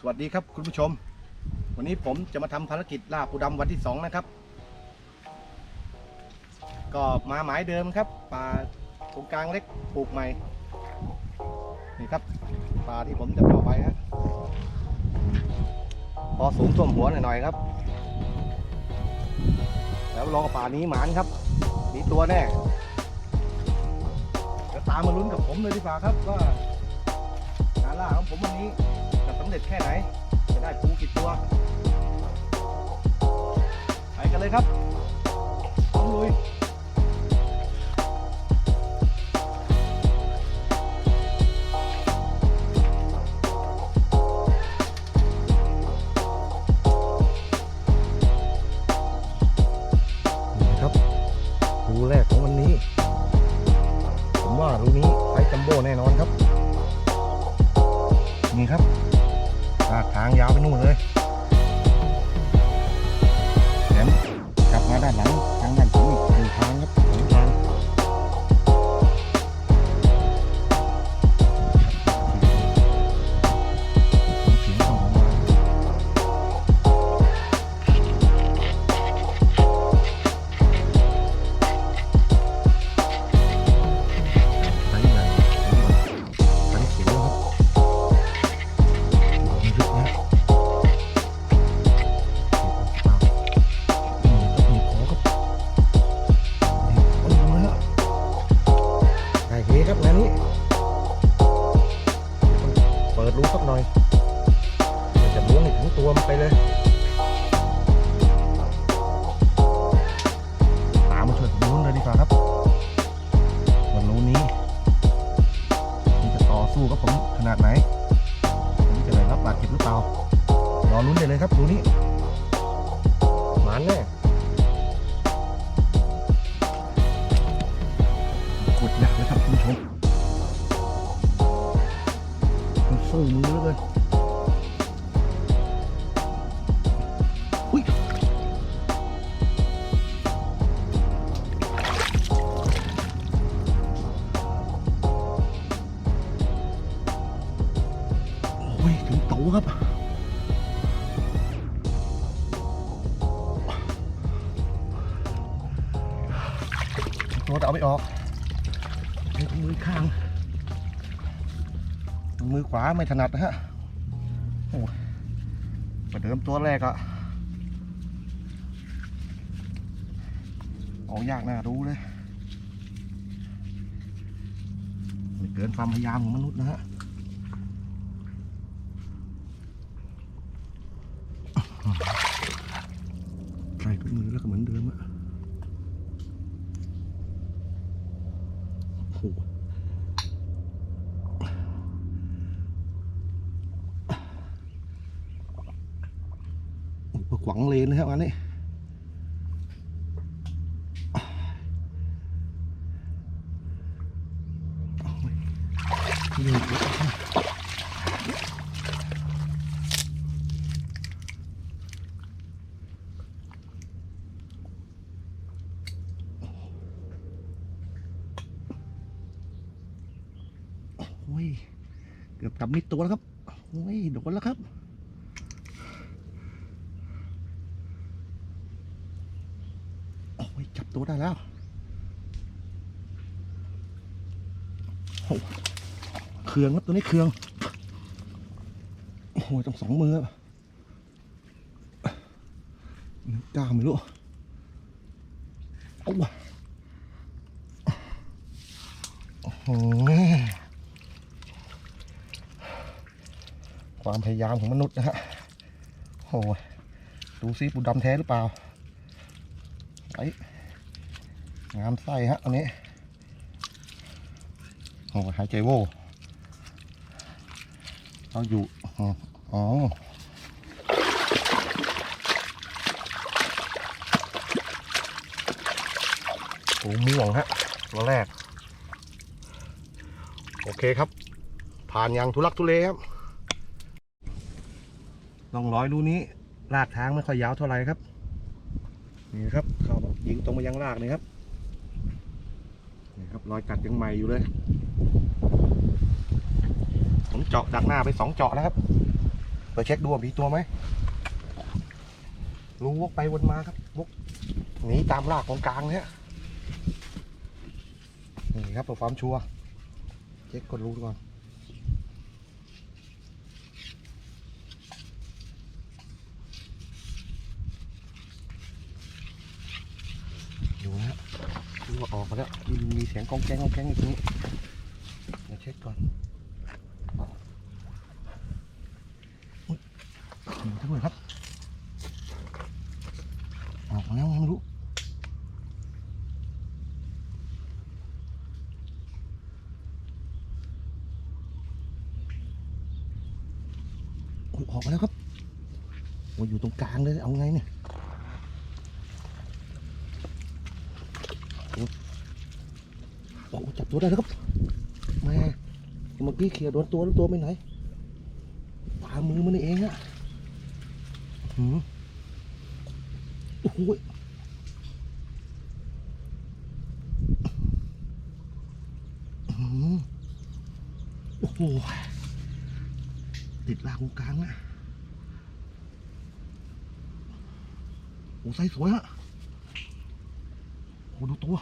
สวัสดีครับคุณผู้ชม วันนี้ผมจะมาทำภารกิจล่าปูดำวันที่สองนะครับ ก็มาหมายเดิมครับป่าตรงกลางเล็กปลูกใหม่ นี่ครับป่าที่ผมจะเข้าไปฮะพอสูงท่วมหัวหน่อยๆครับ แล้วรอป่านี้หมานครับมีตัวแน่จะตามมาลุ้นกับผมเลยดีกว่าครับว่าการล่าของผมวันนี้ำเร็จแค่ไหน จะได้ปูกี่ตัว ไปกันเลยครับ ครับงานนี้เปิดรูสักหน่อยจะล้วงให้ถึงตัวมันไปเลยตามมาช่วยผมลุ้นเลยดีกว่าครับวันรู้นี้มันจะต่อสู้กับผมขนาดไหนผมจะได้รับบาดเจ็บหรือเปล่ารอลุ้นได้เลยครับดูนี่หมานแน่ มันสู้มื ถนัดนะฮะโอ้ยประเดิมตัวแรกอะเอายากน่ารู้เลยไม่เกินความพยายามของมนุษย์นะฮะใส่ถุงมือแล้วก็เหมือนเดิมอะ โอ้โห องเลนนะครับอันนี้เอาไว้นี่โอ้ยเกือบกับมิดตัวแล้วครับโอ้ยโดนแล้วครับ โอ้ยจับตัว ได้แล้วโอ้โหเครื่องครับตัวนี้เครื่อง โอ้โหต้องสองมือครับกล้าไม่รู้เอาวะโอ้โหความพยายามของมนุษย์นะฮะโอ้ยดูซิปูดำแท้หรือเปล่าไอ้ งามไส้ฮะอันนี้โอ้หายใจโว่เอาอยู่อ๋ออ๋อโอ้ม่วงฮะตัวแรก โอเคครับ ผ่านอย่างทุลักทุเลครับลองร้อยรูนี้ลาดทางไม่ค่อยยาวเท่าไหร่ครับ นี่ครับ เข้ายิงตรงมายังรากนี่ครับ รอยกัดยังใหม่อยู่เลย ผมเจาะดักหน้าไปสองเจาะแล้วครับไปเช็คดูว่ามีตัวไหมรู้วกไปวนมาครับวกหนีตามลากของกลางเนี่ยนี่ครับเพื่อความชัวร์เช็คกดรู้ก่อนดูนะฮะดูว่าออกมาแล้ว มีมีเสียงกองแกงกองแกงอยู่ตรงนี้เดี๋ยวเช็ ตัวได้แล้วครับแม่เมื่อกี้เขี่ยโดนตัวแล้วตัวไปไหนปามือมันเองอะหืมโอ้โหอื้อหือโอ้โหติดรางตรงกลางนะโอ้ไซส์สวยฮะโอ้ดูตัว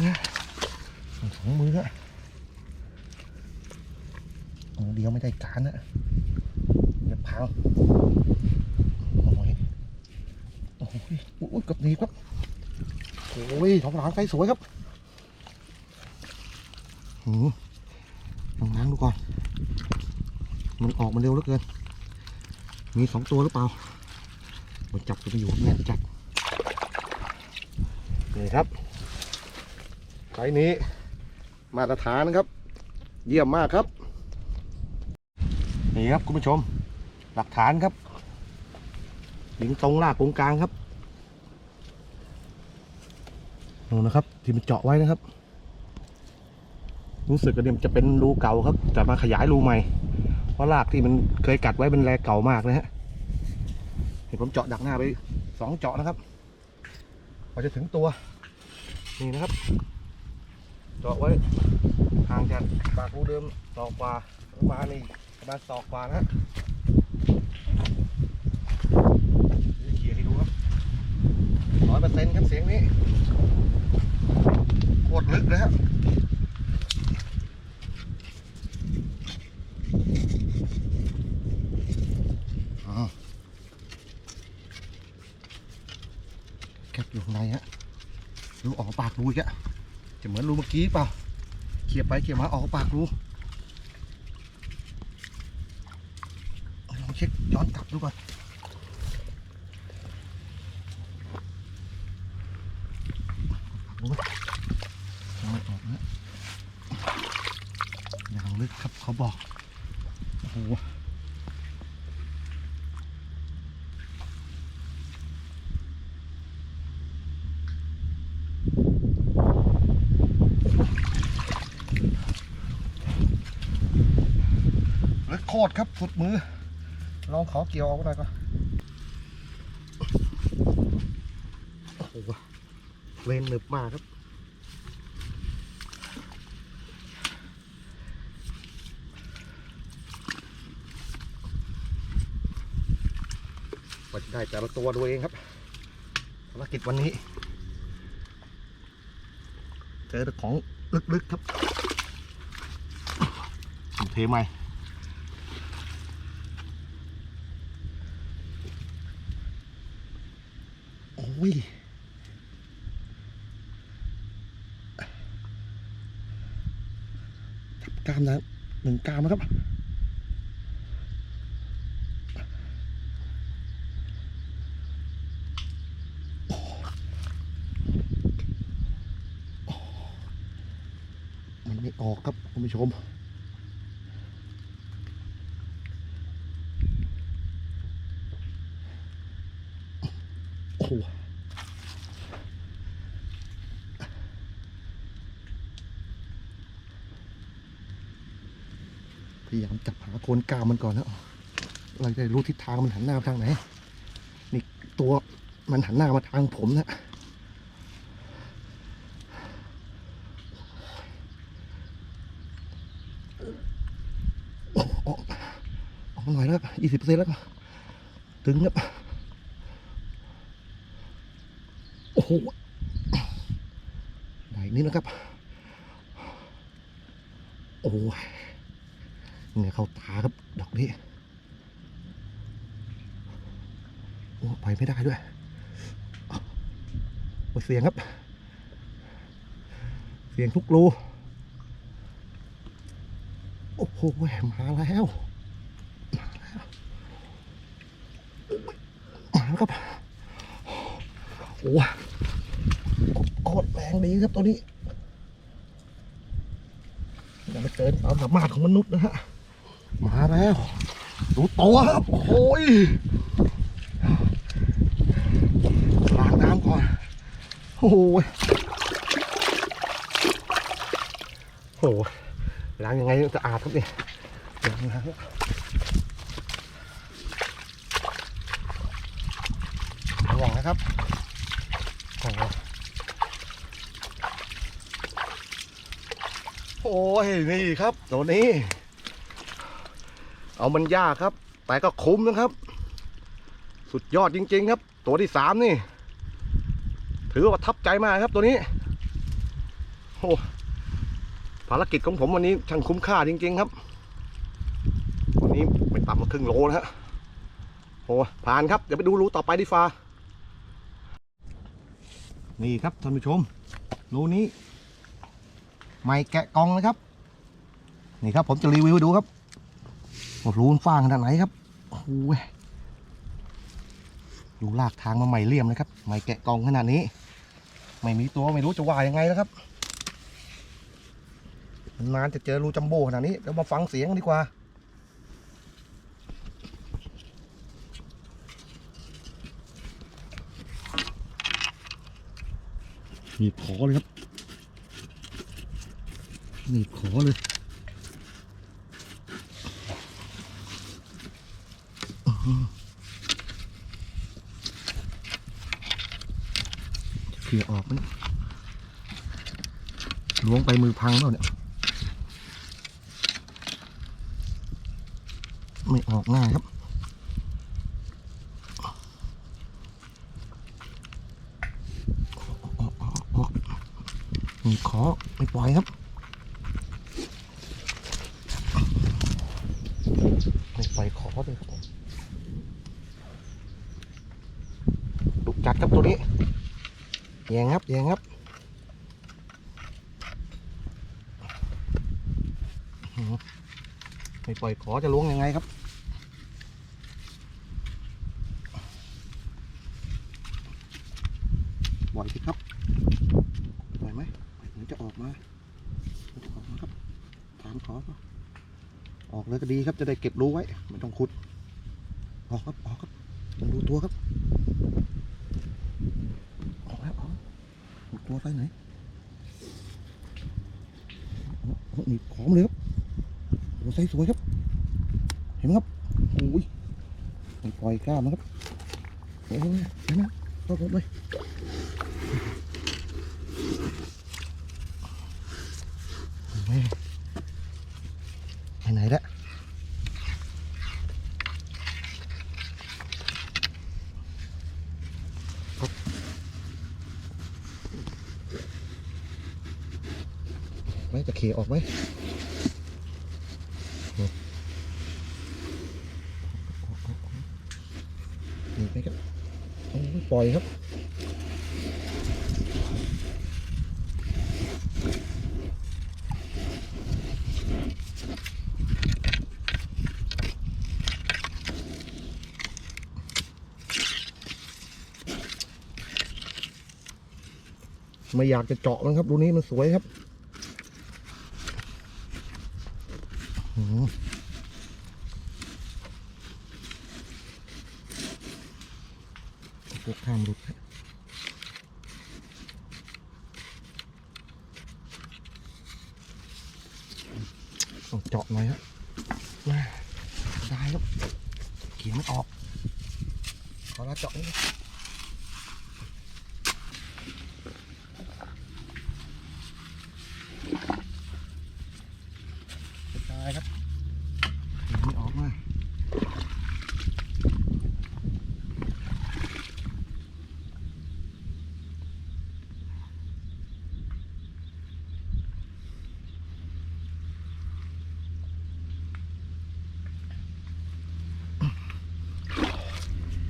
เนี่ยสองมืออะมือ เดียวไม่ได้การนะจะพังโอ้ยโอ้ยโอ้ยกับนีบครับโอ้ยท้องหลังไซส์สวยครับหืมลองล้างดูก่อน มันออกมาเร็วเหลือเกิน มีสองตัวหรือเปล่ามันจับตัวไปอยู่แน่จัดนี่ครับไซนี้มาตรฐานนะครับ เยี่ยมมากครับ นี่ครับคุณผู้ชม หลักฐานครับหิงตรงลากตรงกลางครับนู่นนะครับ ที่มันเจาะไว้นะครับ รู้สึกว่าเนี่ยมจะเป็นรูเก่าครับ แต่มาขยายรูใหม่เพราะรากที่มันเคยกัดไว้เป็นแรเก่ามากนะฮะเห็นผมเจาะดักหน้าไปสองเจาะนะครับพอจะถึงตัว นี่นะครับ เจาะไว้ห่างจากปากรูเดิมศอกกว่าประมาณนี่ ประมาณศอกกว่านะเดี๋ยให้ดูครับร้อยเปอร์เซ็นต์ครับเสียงนี้โคตรลึกเลยฮะอ๋อแคบอยู่ข้างในฮะรูออกปากรูอีกอะจะเหมือนรูเมื่อกี้เปล่าเขี่ยไปเขี่ยมาออกปากรูเอาลองเช็ค ย้อนกลับดูก่อนดูไหมยังไม่ออกนะอยังลึกครับเขาบอกโอ้โหเล็กโคตรครับสุดมือ ลองขอเกี่ยวเอาหน่อยก่อนโอ้โหเลนหนึบมากครับกว่ได้แต่ละตัวดูเองครับภารกิจวันนี้ เจอของลึกๆครับเทใหม่ อ้ยจับกล้ามนะหนึ่งกล้ามนะครับมันไม่ออกครับคุณผู้ชม โอ้โหพยายาม จับหาโคนก้ามมันก่อนนะเราจะรู้ทิศทางมันหันหน้าทางไหน นี่ตัวมันหันหน้ามาทางผมนะออกออกหน่อยแล้วยี่สิบเปอร์เซ็นต์แล้วถึงครับโอ้โหได้อีกนิดนะครับ โอ้ย เนี่ยเข้าตาครับดอกนี้โอ้ไปไม่ได้ด้วยโอ้ยเสียงครับ เสียงทุกรูโอ้โหมาแล้วมาแล้วมาแล้วครับโอ้ยกดแรงดีครับตัวนี้อย่ามาเกินความสามารถของมนุษย์นะฮะ มาแล้ว ดูตัวครับ โอ้ยล้างน้ำก่อน โอ้ยโอ้ยล้างยังไงจะอาบครับเนี่ยล้างน้ำระวังนะครับโอ้ยโอ้ย นี่ครับตัวนี้ เอามันยากครับ แต่ก็คุ้มนะครับ สุดยอดจริง ๆ ครับ ตัวที่สามนี่ ถือว่าทับใจมากครับตัวนี้โอ้ภารกิจของผมวันนี้ช่างคุ้มค่าจริง ๆ ครับ วันนี้ไม่ต่ำกว่าครึ่งโลนะฮะโอ้ผ่านครับ เดี๋ยวไปดูรูต่อไปดีฟ้านี่ครับท่านผู้ชม รูนี้ ไม่แกะกองนะครับ นี่ครับผมจะรีวิวให้ดูครับ รูนฟางขนาดไหนครับโอ้โหดูลากทางมาใหม่เลี่ยมเลยครับไม่แกะกองขนาดนี้ ไม่มีตัวไม่รู้จะว่ายังไงนะครับ นานจะเจอรูจัมโบ้ขนาดนี้เดี๋ยวมาฟังเสียงดีกว่าหนีบขอเลยครับหนีบขอเลยอื้อหือจะ เคลียออกไหมเนี่ยล้วงไปมือพังแล้วเนี่ย ไม่ออกง่ายครับออกออกออกมีขอไม่ปล่อยครับไม่ปล่อยขอเลยครับผมดุจัด ครับตัวนี้แยงครับแยงครับอื้อหือไม่ปล่อยขอจะล้วงยังไงครับปล่อยสิครับปล่อยไหมปล่อยมันจะออกมามันจะออกมาครับถามขอออกเลยก็ดีครับจะได้เก็บรู้ไว้ไม่ต้องขุดออกครับออกครับดูตัวครับ ออกแล้วออก ดูตัวไปไหนนี่ขอมเลยครับโอ้ไซส์สวยครับ เห็นไหมครับโอ้ยปล่อยกล้ามนะครับโอ้ยเห็นไหมเข้ากดเลย แม่ไปไหนละครับ ไว้จะเขี่ยออกไหมหนีไปครับโอ้ยปล่อยครับไม่อยากจะเจาะมันครับรูนี้มันสวยครับอื้อหือ พวกข้ามรุดต้องเจาะหน่อยครับน่าได้ครับเขียนไม่ออก ขอลาเจาะนิดนึง ใกล้ายครับไม่ออกมา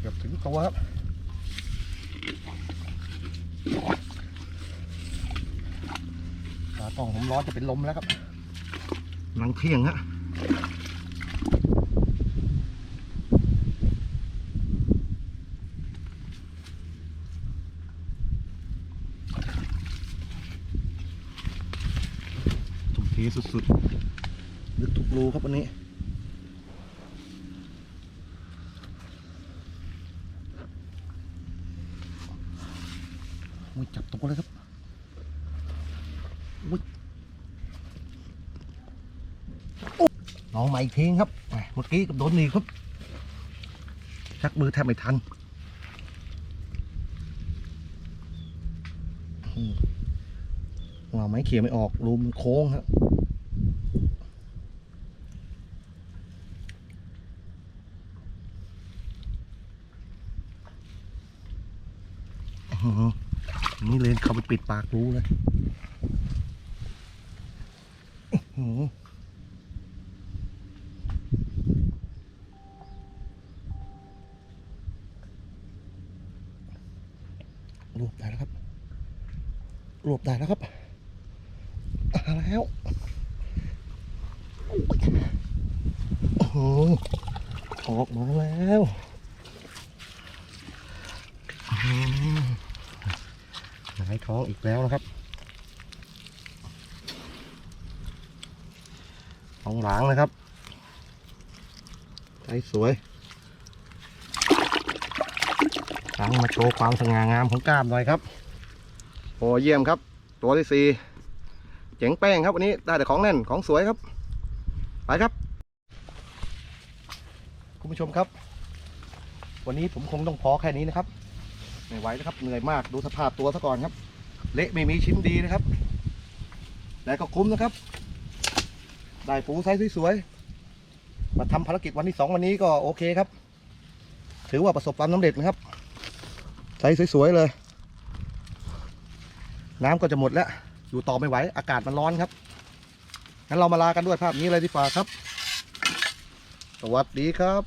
เกือบถึง ตัวครับ ขากล้องผมร้อนจะเป็นลมแล้วครับหลังเที่ยงฮะทุ่มเทสุดๆ ลึกทุกรูครับวันนี้ มือจับตัวเลยครับลองมาอีกทีครับแหม่เมื่อกี้กับโดนนี่ครับชักมือแทบไม่ทันอืมว่าไม้เขี่ยไม่ออกรูมโค้งครับอื้อหือนี่เลยเข้าไปากรูเลยหือรวบได้แล้วครับ รวบได้แล้วครับมาแล้วโอ้โหออกมาแล้วอืม หายท้องอีกแล้วนะครับท้องหลังนะครับใจสวยครั้งมาโชว์ความสง่างามของกล้ามหน่อยครับโอ้เยี่ยมครับ ตัวที่สี่เจ๋งแป้งครับวันนี้ได้แต่ของแน่นของสวยครับ ไปครับ คุณผู้ชมครับ วันนี้ผมคงต้องพอแค่นี้นะครับ ไม่ไหวนะครับเหนื่อยมากดูสภาพตัวซะก่อนครับ เละไม่มีชิ้นดีนะครับ แต่ก็คุ้มนะครับ ได้ปูไซส์สวยๆมาทำภารกิจวันที่สองวันนี้ก็โอเคครับ ถือว่าประสบความสำเร็จนะครับใสสวยๆเลย น้ำก็จะหมดแล้ว อยู่ต่อไม่ไหวอากาศมันร้อนครับงั้นเรามาลากันด้วยภาพนี้เลยดีกว่าครับ สวัสดีครับ